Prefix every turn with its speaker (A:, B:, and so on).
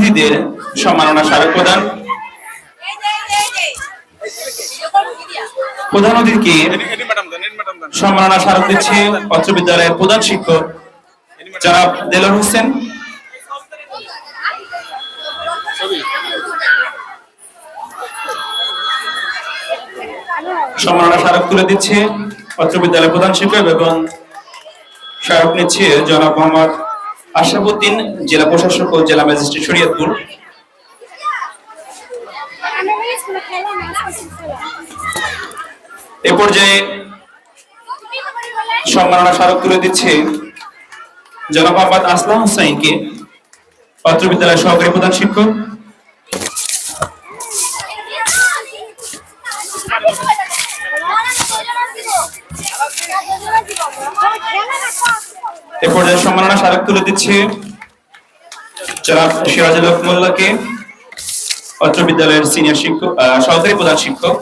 A: অতিথিদের সম্মাননা স্মারক প্রদান। প্রধান অতিথিকে সম্মাননা স্মারক দিচ্ছে অত্র বিদ্যালয়ের প্রধান শিক্ষক জনাব দেলোর হোসেন। সম্মাননা স্মারক তুলে দিচ্ছে অত্র বিদ্যালয়ের প্রধান শিক্ষক এবং স্মারক নিচ্ছে জনাব মোহাম্মদ আশরাফুদ্দিন, জেলা প্রশাসক ও জেলা ম্যাজিস্ট্রেট শরীয়তপুর। এ পর্যায়ে সম্মাননা স্মারক তুলে দিচ্ছে জনাব মোহাম্মদ আসলাম হোসাইনকে অত্র বিদ্যালয়ের সহকারী প্রধান শিক্ষক। এ পর্যায়ে সম্মাননা স্মারক তুলে দিচ্ছে জনাব সিরাজুল হক মোল্লাকে, অত্র বিদ্যালয়ের সিনিয়র শিক্ষক সহকারী প্রধান শিক্ষক।